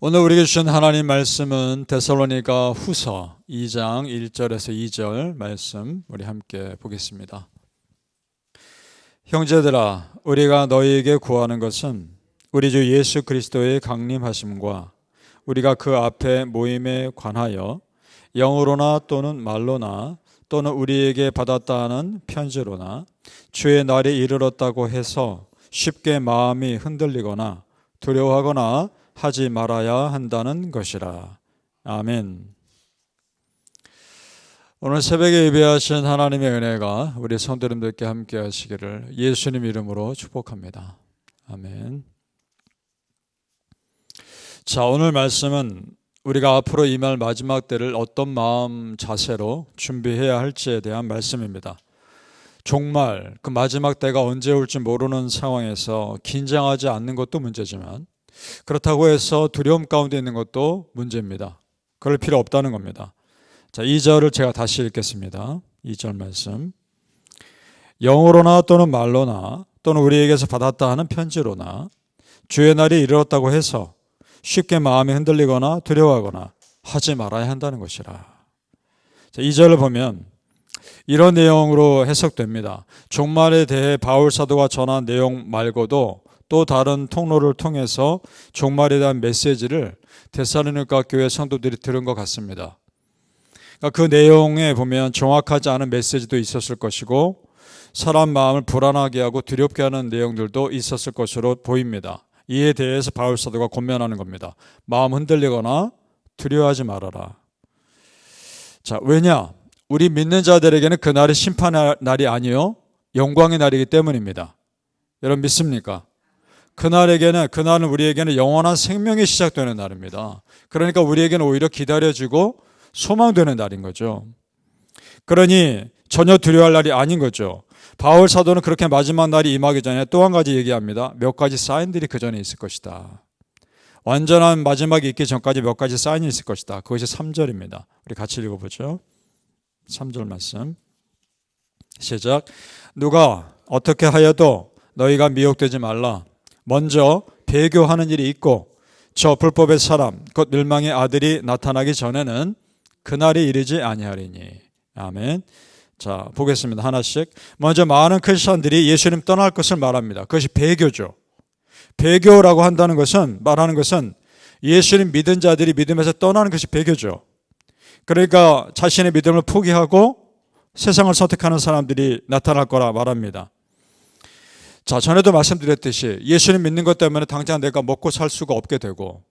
오늘 우리에게 주신 하나님 말씀은 데살로니가 후서 2장 1절에서 2절 말씀 우리 함께 보겠습니다. 형제들아 우리가 너희에게 구하는 것은 우리 주 예수 그리스도의 강림하심과 우리가 그 앞에 모임에 관하여 영으로나 또는 말로나 또는 우리에게 받았다 하는 편지로나 주의 날이 이르렀다고 해서 쉽게 마음이 흔들리거나 두려워하거나 하지 말아야 한다는 것이라. 아멘. 오늘 새벽에 예배하신 하나님의 은혜가 우리 성도님들께 함께 하시기를 예수님 이름으로 축복합니다. 아멘. 자, 오늘 말씀은 우리가 앞으로 임할 마지막 때를 어떤 마음 자세로 준비해야 할지에 대한 말씀입니다. 종말, 그 마지막 때가 언제 올지 모르는 상황에서 긴장하지 않는 것도 문제지만 그렇다고 해서 두려움 가운데 있는 것도 문제입니다. 그럴 필요 없다는 겁니다. 자, 2절을 제가 다시 읽겠습니다. 2절 말씀. 영어로나 또는 말로나 또는 우리에게서 받았다 하는 편지로나 주의 날이 이르렀다고 해서 쉽게 마음이 흔들리거나 두려워하거나 하지 말아야 한다는 것이라. 자, 2절을 보면 이런 내용으로 해석됩니다. 종말에 대해 바울 사도가 전한 내용 말고도 또 다른 통로를 통해서 종말에 대한 메시지를 데살로니가 교회 성도들이 들은 것 같습니다. 그러니까 그 내용에 보면 정확하지 않은 메시지도 있었을 것이고 사람 마음을 불안하게 하고 두렵게 하는 내용들도 있었을 것으로 보입니다. 이에 대해서 바울 사도가 권면하는 겁니다. 마음 흔들리거나 두려워하지 말아라. 자, 왜냐? 우리 믿는 자들에게는 그날이 심판의 날이 아니요 영광의 날이기 때문입니다. 여러분 믿습니까? 그날에게는 그날은 우리에게는 영원한 생명이 시작되는 날입니다. 그러니까 우리에게는 오히려 기다려지고 소망되는 날인 거죠. 그러니 전혀 두려워할 날이 아닌 거죠. 바울 사도는 그렇게 마지막 날이 임하기 전에 또 한 가지 얘기합니다. 몇 가지 사인들이 그 전에 있을 것이다. 완전한 마지막이 있기 전까지 몇 가지 사인이 있을 것이다. 그것이 3절입니다. 우리 같이 읽어보죠. 3절 말씀. 시작. 누가 어떻게 하여도 너희가 미혹되지 말라. 먼저 배교하는 일이 있고 저 불법의 사람 곧 멸망의 아들이 나타나기 전에는 그날이 이르지 아니하리니 아멘. 자 보겠습니다 하나씩. 먼저 많은 크리스천들이 예수님 떠날 것을 말합니다. 그것이 배교죠. 배교라고 한다는 것은 말하는 것은 예수님 믿은 자들이 믿음에서 떠나는 것이 배교죠. 그러니까 자신의 믿음을 포기하고 세상을 선택하는 사람들이 나타날 거라 말합니다. 자, 전에도 말씀드렸듯이 예수님 믿는 것 때문에 당장 내가 먹고 살 수가 없게 되고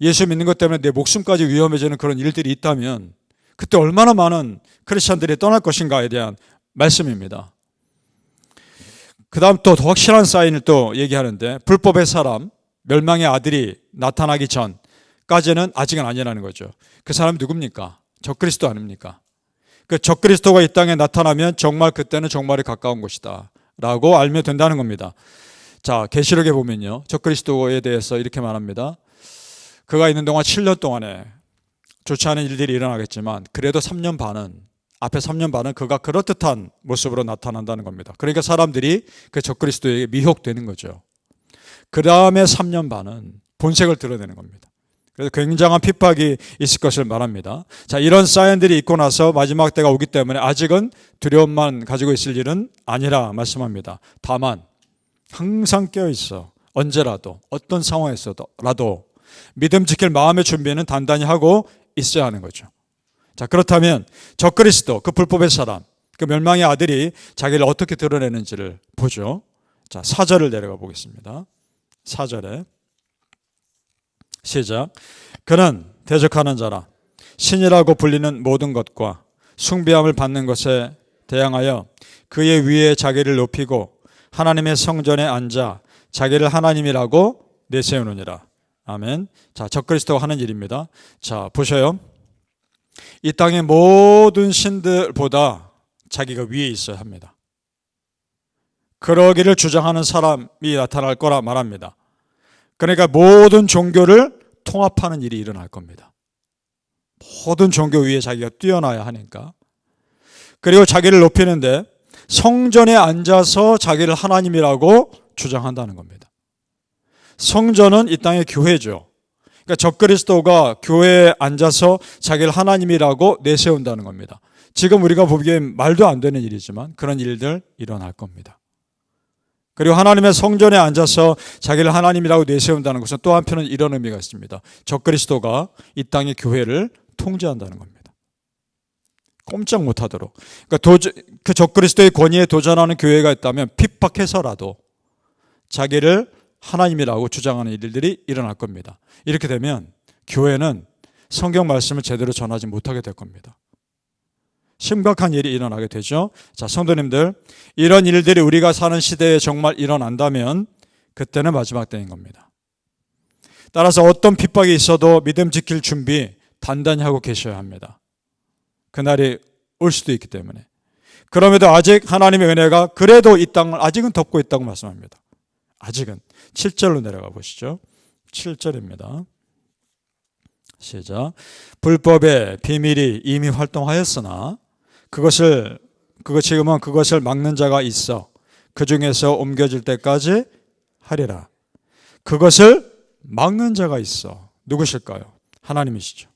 예수 믿는 것 때문에 내 목숨까지 위험해지는 그런 일들이 있다면 그때 얼마나 많은 크리스천들이 떠날 것인가에 대한 말씀입니다. 그 다음 또 더 확실한 사인을 또 얘기하는데 불법의 사람, 멸망의 아들이 나타나기 전까지는 아직은 아니라는 거죠. 그 사람이 누굽니까? 적그리스도 아닙니까? 그 적그리스도가 이 땅에 나타나면 정말 그때는 정말이 가까운 것이다. 라고 알면 된다는 겁니다. 자, 계시록에 보면요. 적그리스도에 대해서 이렇게 말합니다. 그가 있는 동안 7년 동안에 좋지 않은 일들이 일어나겠지만 그래도 3년 반은 앞에 3년 반은 그가 그럴듯한 모습으로 나타난다는 겁니다. 그러니까 사람들이 그 적그리스도에게 미혹되는 거죠. 그 다음에 3년 반은 본색을 드러내는 겁니다. 그래서 굉장한 핍박이 있을 것을 말합니다. 자, 이런 사인들이 있고 나서 마지막 때가 오기 때문에 아직은 두려움만 가지고 있을 일은 아니라 말씀합니다. 다만 항상 깨어 있어. 언제라도 어떤 상황에서라도 믿음 지킬 마음의 준비는 단단히 하고 있어야 하는 거죠. 자, 그렇다면 적그리스도 그 불법의 사람 그 멸망의 아들이 자기를 어떻게 드러내는지를 보죠. 자, 사절을 내려가 보겠습니다. 사절에 시작. 그는 대적하는 자라 신이라고 불리는 모든 것과 숭배함을 받는 것에 대항하여 그의 위에 자기를 높이고 하나님의 성전에 앉아 자기를 하나님이라고 내세우느니라. 아멘. 자, 적그리스도가 하는 일입니다. 자, 보셔요. 이 땅의 모든 신들보다 자기가 위에 있어야 합니다. 그러기를 주장하는 사람이 나타날 거라 말합니다. 그러니까 모든 종교를 통합하는 일이 일어날 겁니다. 모든 종교 위에 자기가 뛰어나야 하니까. 그리고 자기를 높이는데 성전에 앉아서 자기를 하나님이라고 주장한다는 겁니다. 성전은 이 땅의 교회죠. 그러니까 적그리스도가 교회에 앉아서 자기를 하나님이라고 내세운다는 겁니다. 지금 우리가 보기엔 말도 안 되는 일이지만 그런 일들 일어날 겁니다. 그리고 하나님의 성전에 앉아서 자기를 하나님이라고 내세운다는 것은 또 한편은 이런 의미가 있습니다. 적그리스도가 이 땅의 교회를 통제한다는 겁니다. 꼼짝 못하도록. 그러니까 도저, 그 적그리스도의 권위에 도전하는 교회가 있다면 핍박해서라도 자기를 하나님이라고 주장하는 일들이 일어날 겁니다. 이렇게 되면 교회는 성경 말씀을 제대로 전하지 못하게 될 겁니다. 심각한 일이 일어나게 되죠. 자, 성도님들, 이런 일들이 우리가 사는 시대에 정말 일어난다면 그때는 마지막 때인 겁니다. 따라서 어떤 핍박이 있어도 믿음 지킬 준비 단단히 하고 계셔야 합니다. 그날이 올 수도 있기 때문에. 그럼에도 아직 하나님의 은혜가 그래도 이 땅을 아직은 덮고 있다고 말씀합니다. 아직은. 7절로 내려가 보시죠. 7절입니다. 시작. 불법의 비밀이 이미 활동하였으나 그것을 그것 지금은 그것을 막는 자가 있어 그 중에서 옮겨질 때까지 하리라. 그것을 막는 자가 있어. 누구실까요? 하나님이시죠.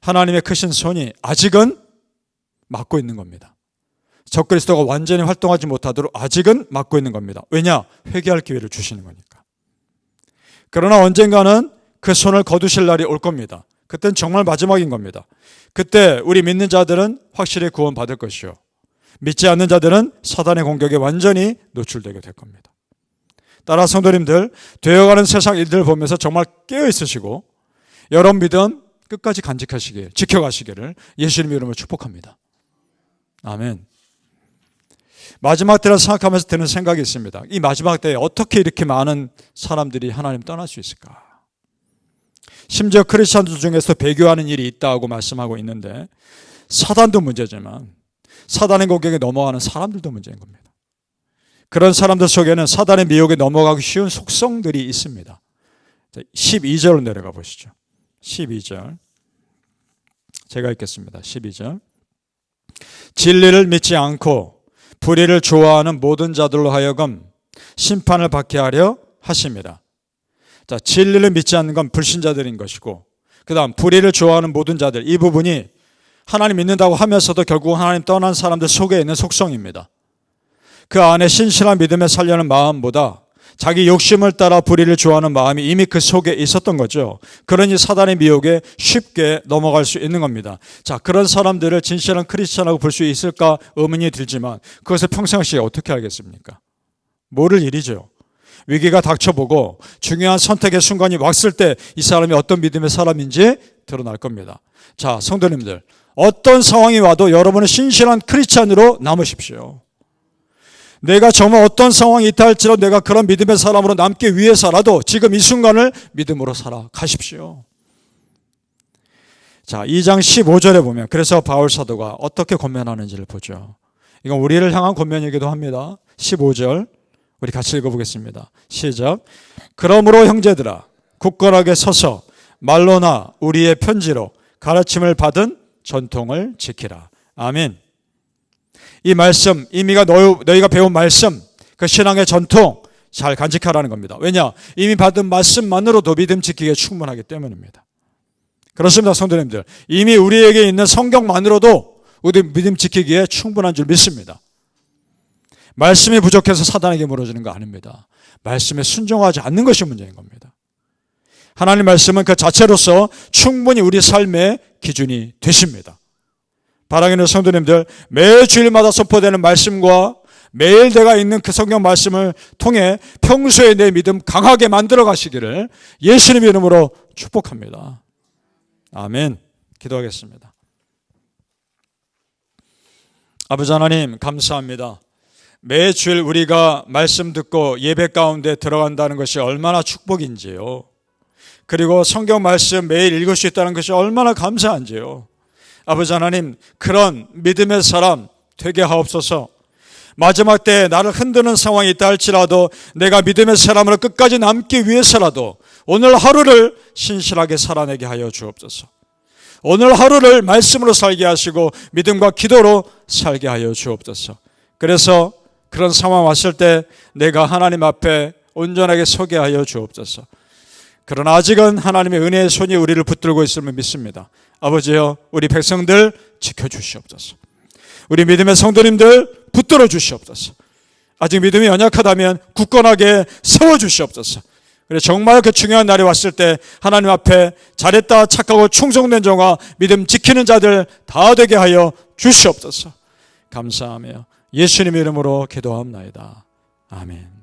하나님의 크신 손이 아직은 막고 있는 겁니다. 적그리스도가 완전히 활동하지 못하도록 아직은 막고 있는 겁니다. 왜냐? 회개할 기회를 주시는 거니까. 그러나 언젠가는 그 손을 거두실 날이 올 겁니다. 그땐 정말 마지막인 겁니다. 그때 우리 믿는 자들은 확실히 구원받을 것이요. 믿지 않는 자들은 사단의 공격에 완전히 노출되게 될 겁니다. 따라 성도님들, 되어가는 세상 일들을 보면서 정말 깨어 있으시고, 여러분 믿음 끝까지 간직하시길, 지켜가시기를 예수님 이름으로 축복합니다. 아멘. 마지막 때를 생각하면서 드는 생각이 있습니다. 이 마지막 때에 어떻게 이렇게 많은 사람들이 하나님 떠날 수 있을까? 심지어 크리스천들 중에서 배교하는 일이 있다고 말씀하고 있는데 사단도 문제지만 사단의 공격에 넘어가는 사람들도 문제인 겁니다. 그런 사람들 속에는 사단의 미혹에 넘어가기 쉬운 속성들이 있습니다. 12절로 내려가 보시죠. 12절. 제가 읽겠습니다. 12절. 진리를 믿지 않고 불의를 좋아하는 모든 자들로 하여금 심판을 받게 하려 하십니다. 자, 진리를 믿지 않는 건 불신자들인 것이고, 그 다음, 불의를 좋아하는 모든 자들, 이 부분이 하나님 믿는다고 하면서도 결국 하나님 떠난 사람들 속에 있는 속성입니다. 그 안에 신실한 믿음에 살려는 마음보다 자기 욕심을 따라 불의를 좋아하는 마음이 이미 그 속에 있었던 거죠. 그러니 사단의 미혹에 쉽게 넘어갈 수 있는 겁니다. 자, 그런 사람들을 진실한 크리스천이라고 볼 수 있을까 의문이 들지만 그것을 평상시에 어떻게 알겠습니까? 모를 일이죠. 위기가 닥쳐보고 중요한 선택의 순간이 왔을 때 이 사람이 어떤 믿음의 사람인지 드러날 겁니다. 자, 성도님들, 어떤 상황이 와도 여러분은 신실한 크리스찬으로 남으십시오. 내가 정말 어떤 상황이 있다 할지라도 내가 그런 믿음의 사람으로 남기 위해서라도 지금 이 순간을 믿음으로 살아가십시오. 자, 2장 15절에 보면 그래서 바울 사도가 어떻게 권면하는지를 보죠. 이건 우리를 향한 권면이기도 합니다. 15절 우리 같이 읽어보겠습니다. 시작. 그러므로 형제들아 굳건하게 서서 말로나 우리의 편지로 가르침을 받은 전통을 지키라. 아멘. 이 말씀, 이미가 너희, 가 배운 말씀, 그 신앙의 전통 잘 간직하라는 겁니다. 왜냐? 이미 받은 말씀만으로도 믿음 지키기에 충분하기 때문입니다. 그렇습니다, 성도님들. 이미 우리에게 있는 성경만으로도 우리 믿음 지키기에 충분한 줄 믿습니다. 말씀이 부족해서 사단에게 물어주는 거 아닙니다. 말씀에 순종하지 않는 것이 문제인 겁니다. 하나님 말씀은 그 자체로서 충분히 우리 삶의 기준이 되십니다. 바라기는 성도님들 매 주일마다 선포되는 말씀과 매일 내가 있는 그 성경 말씀을 통해 평소에 내 믿음 강하게 만들어 가시기를 예수님 이름으로 축복합니다. 아멘. 기도하겠습니다. 아버지 하나님 감사합니다. 매주일 우리가 말씀 듣고 예배 가운데 들어간다는 것이 얼마나 축복인지요. 그리고 성경 말씀 매일 읽을 수 있다는 것이 얼마나 감사한지요. 아버지 하나님, 그런 믿음의 사람 되게 하옵소서. 마지막 때 나를 흔드는 상황이 있다 할지라도 내가 믿음의 사람으로 끝까지 남기 위해서라도 오늘 하루를 신실하게 살아내게 하여 주옵소서. 오늘 하루를 말씀으로 살게 하시고 믿음과 기도로 살게 하여 주옵소서. 그래서 그런 상황 왔을 때 내가 하나님 앞에 온전하게 서게 하여 주옵소서. 그러나 아직은 하나님의 은혜의 손이 우리를 붙들고 있음을 믿습니다. 아버지여, 우리 백성들 지켜주시옵소서. 우리 믿음의 성도님들 붙들어 주시옵소서. 아직 믿음이 연약하다면 굳건하게 세워 주시옵소서. 그래 정말 그 중요한 날이 왔을 때 하나님 앞에 잘했다 착하고 충성된 종아 믿음 지키는 자들 다 되게 하여 주시옵소서. 감사하며 예수님 이름으로 기도합나이다. 아멘.